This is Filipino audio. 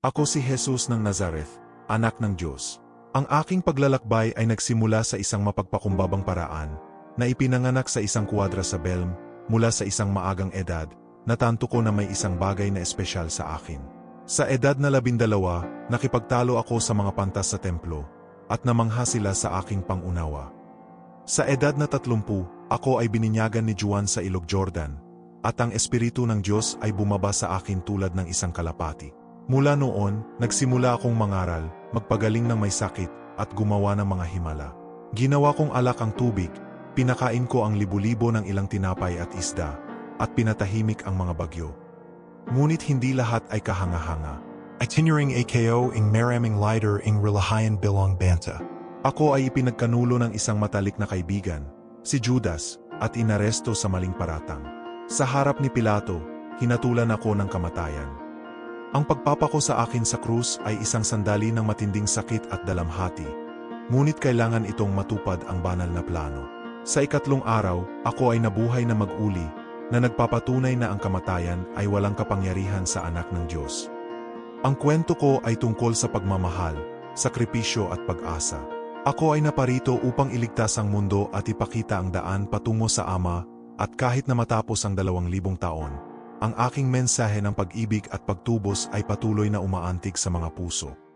Ako si Jesus ng Nazareth, anak ng Diyos. Ang aking paglalakbay ay nagsimula sa isang mapagpakumbabang paraan, na ipinanganak sa isang kuwadra sa Belm, mula sa isang maagang edad, natanto ko na may isang bagay na espesyal sa akin. Sa edad na labindalawa, nakipagtalo ako sa mga pantas sa templo, at namangha sila sa aking pangunawa. Sa edad na tatlumpu, ako ay bininyagan ni Juan sa ilog Jordan, at ang Espiritu ng Diyos ay bumaba sa akin tulad ng isang kalapati. Mula noon, nagsimula akong mangaral, magpagaling ng may sakit, at gumawa ng mga himala. Ginawa kong alak ang tubig, pinakain ko ang libu-libo ng ilang tinapay at isda, at pinatahimik ang mga bagyo. Ngunit hindi lahat ay kahanga-hanga. Itinerary AKO ing maraming lighter ing relahayan bilong banta. Ako ay ipinagkanulo ng isang matalik na kaibigan, si Judas, at inaresto sa maling paratang. Sa harap ni Pilato, hinatulan ako ng kamatayan. Ang pagpapako sa akin sa krus ay isang sandali ng matinding sakit at dalamhati. Ngunit kailangan itong matupad ang banal na plano. Sa ikatlong araw, ako ay nabuhay na mag-uli, na nagpapatunay na ang kamatayan ay walang kapangyarihan sa anak ng Diyos. Ang kwento ko ay tungkol sa pagmamahal, sakripisyo at pag-asa. Ako ay naparito upang iligtas ang mundo at ipakita ang daan patungo sa Ama, at kahit na matapos ang dalawang libong taon, ang aking mensahe ng pag-ibig at pagtubos ay patuloy na umaantig sa mga puso.